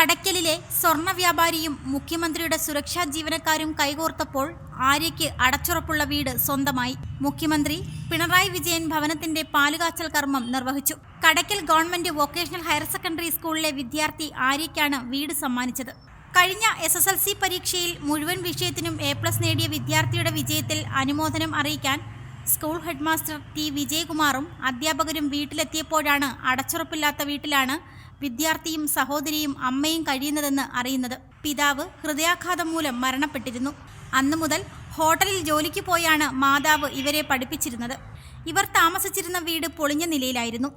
കടയ്ക്കലിലെ സ്വർണ വ്യാപാരിയും മുഖ്യമന്ത്രിയുടെ സുരക്ഷാ ജീവനക്കാരും കൈകോർത്തപ്പോൾ ആര്യയ്ക്ക് അടച്ചുറപ്പുള്ള വീട് സ്വന്തമായി. മുഖ്യമന്ത്രി പിണറായി വിജയൻ ഭവനത്തിന്റെ പാലുകാച്ചൽ കർമ്മം നിർവഹിച്ചു. Kadakkal government vocational higher secondary സ്കൂളിലെ വിദ്യാർത്ഥി ആര്യയ്ക്കാണ് വീട് സമ്മാനിച്ചത്. കഴിഞ്ഞ എസ് എസ് എൽ സി പരീക്ഷയിൽ മുഴുവൻ വിഷയത്തിനും എ പ്ലസ് നേടിയ വിദ്യാർത്ഥിയുടെ വിജയത്തിൽ അനുമോദനം അറിയിക്കാൻ സ്കൂൾ ഹെഡ്മാസ്റ്റർ ടി വിജയകുമാറും അധ്യാപകരും വീട്ടിലെത്തിയപ്പോഴാണ് അടച്ചുറപ്പില്ലാത്ത വീട്ടിലാണ് വിദ്യാർത്ഥിയും സഹോദരിയും അമ്മയും കഴിയുന്നതെന്ന് അറിയുന്നത് പിതാവ് ഹൃദയാഘാതം മൂലം മരണപ്പെട്ടിരുന്നു. അന്നു മുതൽ ഹോട്ടലിൽ ജോലിക്ക് പോയാണ് മാതാവ് ഇവരെ പഠിപ്പിച്ചിരുന്നത്. ഇവർ താമസിച്ചിരുന്ന വീട് പൊളിഞ്ഞ നിലയിലായിരുന്നു.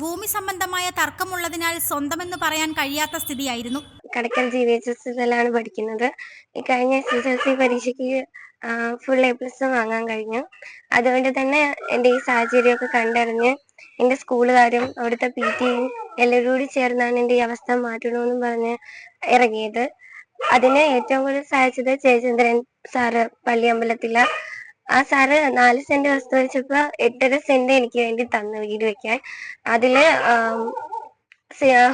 ഭൂമി സംബന്ധമായ തർക്കമുള്ളതിനാൽ സ്വന്തമെന്ന് പറയാൻ കഴിയാത്ത സ്ഥിതിയായിരുന്നു. Kadakkal G V H S എസിലാണ് പഠിക്കുന്നത്. ഈ കഴിഞ്ഞ എസ് എസ് എൽ സി പരീക്ഷയ്ക്ക് ഫുൾ എ പ്ലസ് വാങ്ങാൻ കഴിഞ്ഞു. അതുകൊണ്ട് തന്നെ എന്റെ ഈ സാഹചര്യമൊക്കെ കണ്ടറിഞ്ഞ് എന്റെ സ്കൂളുകാരും അവിടുത്തെ പി ടിയും എല്ലാവരും കൂടി ചേർന്നാണ് എന്റെ ഈ അവസ്ഥ മാറ്റണമെന്നും പറഞ്ഞ് ഇറങ്ങിയത്. അതിന് ഏറ്റവും കൂടുതൽ സഹായിച്ചത് ജയചന്ദ്രൻ സാറ് പള്ളിയമ്പലത്തില. ആ സാറ് നാല് സെന്റ് വസ്തു വെച്ചപ്പോ എട്ടര സെന്റ് എനിക്ക് വേണ്ടി തന്നു വീട് വെക്കാൻ. അതിൽ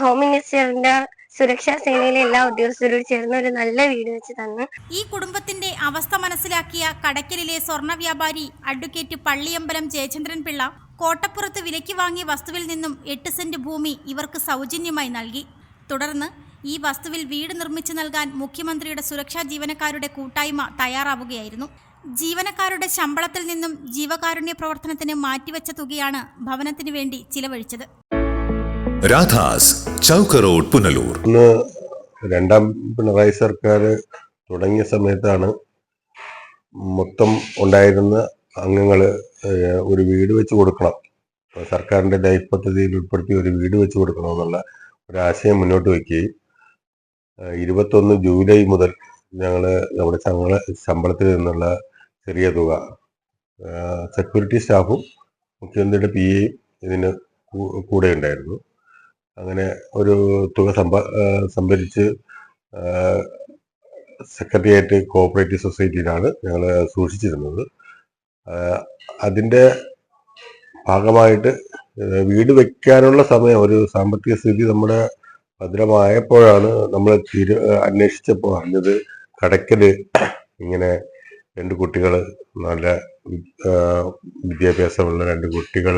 ഹോം മിനിസ്റ്ററിന്റെ സുരക്ഷാ സേനയിലെ എല്ലാ ഉദ്യോഗസ്ഥരോട് ചേർന്ന് ഒരു നല്ല വീട് വെച്ച് തന്നു. ഈ കുടുംബത്തിന്റെ അവസ്ഥ മനസ്സിലാക്കിയ കടയ്ക്കലിലെ സ്വർണ വ്യാപാരി അഡ്വക്കേറ്റ് പള്ളിയമ്പലം ജയചന്ദ്രൻ പിള്ള കോട്ടപ്പുറത്ത് വിലയ്ക്ക് വാങ്ങിയ വസ്തുവിൽ നിന്നും എട്ട് സെന്റ് ഭൂമി ഇവർക്ക് സൗജന്യമായി നൽകി. തുടർന്ന് ഈ വസ്തുവിൽ വീട് നിർമ്മിച്ചു നൽകാൻ മുഖ്യമന്ത്രിയുടെ സുരക്ഷാ ജീവനക്കാരുടെ കൂട്ടായ്മ തയ്യാറാവുകയായിരുന്നു. ജീവനക്കാരുടെ ശമ്പളത്തിൽ നിന്നും ജീവകാരുണ്യ പ്രവർത്തനത്തിന് മാറ്റിവെച്ച തുകയാണ് ഭവനത്തിനു വേണ്ടി ചിലവഴിച്ചത്. രാധാസ് ചൗക്ക് റോഡ് പുനലൂർ. ഇന്ന് രണ്ടാം പിണറായി സർക്കാർ തുടങ്ങിയ സമയത്താണ് മൊത്തം ഉണ്ടായിരുന്ന അംഗങ്ങൾ ഒരു വീട് വെച്ച് കൊടുക്കണം. സർക്കാരിന്റെ ലൈഫ് പദ്ധതിയിൽ ഉൾപ്പെടുത്തി ഒരു വീട് വെച്ച് ഒരു ആശയം മുന്നോട്ട് വയ്ക്കുകയും ഇരുപത്തൊന്ന് ജൂലൈ മുതൽ ഞങ്ങൾ നമ്മുടെ ശമ്പള ശമ്പളത്തിൽ നിന്നുള്ള ചെറിയ തുക സെക്യൂരിറ്റി സ്റ്റാഫും മുഖ്യമന്ത്രിയുടെ പി എയും ഇതിന് കൂടെ ഉണ്ടായിരുന്നു അങ്ങനെ ഒരു തുക സമ്പ സംഭരിച്ച് സെക്രട്ടേറിയറ്റ് കോഓപ്പറേറ്റീവ് സൊസൈറ്റിയിലാണ് ഞങ്ങൾ സൂക്ഷിച്ചിരുന്നത്. അതിന്റെ ഭാഗമായിട്ട് വീട് വെക്കാനുള്ള സമയം ഒരു സാമ്പത്തിക സ്ഥിതി നമ്മുടെ ഭദ്രമായപ്പോഴാണ് നമ്മൾ തീരു അന്വേഷിച്ചപ്പോൾ അറിഞ്ഞത് കടയ്ക്കൽ ഇങ്ങനെ രണ്ട് കുട്ടികൾ നല്ല വിദ്യാഭ്യാസമുള്ള രണ്ട് കുട്ടികൾ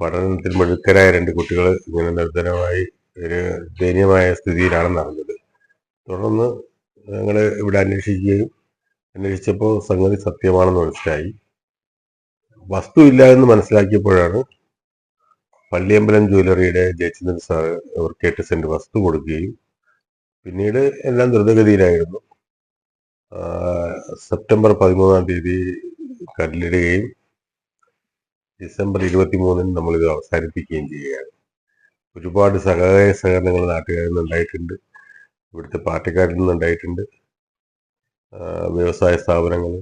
പഠനത്തിൽ മിടുക്കരായ രണ്ട് കുട്ടികൾ ഇങ്ങനെ നിർധനമായി ഒരു ദയനീയമായ സ്ഥിതിയിലാണെന്ന് അറിഞ്ഞത് തുടർന്ന് ഞങ്ങൾ ഇവിടെ അന്വേഷിക്കുകയും അന്വേഷിച്ചപ്പോൾ സംഗതി സത്യമാണെന്ന് മനസ്സിലായി. വസ്തു ഇല്ല എന്ന് മനസ്സിലാക്കിയപ്പോഴാണ് പള്ളിയമ്പലം ജ്വല്ലറിയുടെ ജയചന്ദ്രൻ സാർ അവർക്ക് എട്ട് സെന്റ് വസ്തു കൊടുക്കുകയും പിന്നീട് എല്ലാം ദ്രുതഗതിയിലായിരുന്നു. സെപ്റ്റംബർ പതിമൂന്നാം തീയതി കല്ലിടുകയും ഡിസംബർ ഇരുപത്തി മൂന്നിന് നമ്മളിത് അവസാനിപ്പിക്കുകയും ചെയ്യുകയാണ്. ഒരുപാട് സഹായ സഹകരണങ്ങൾ നാട്ടുകാരിൽ നിന്നുണ്ടായിട്ടുണ്ട് ഇവിടുത്തെ പാർട്ടിക്കാരിൽ നിന്നുണ്ടായിട്ടുണ്ട് വ്യവസായ സ്ഥാപനങ്ങൾ.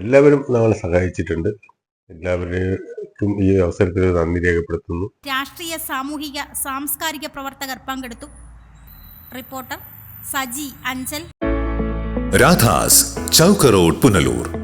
എല്ലാവരും നമ്മളെ സഹായിച്ചിട്ടുണ്ട്. എല്ലാവർക്കും ഈ അവസരത്തിൽ നന്ദി രേഖപ്പെടുത്തുന്നു. രാഷ്ട്രീയ സാമൂഹിക സാംസ്കാരിക പ്രവർത്തകർ പങ്കെടുത്തു. റിപ്പോർട്ടർ സജി അഞ്ചൽ. രാധാസ് ചൗക്കറോഡ് പുനലൂർ.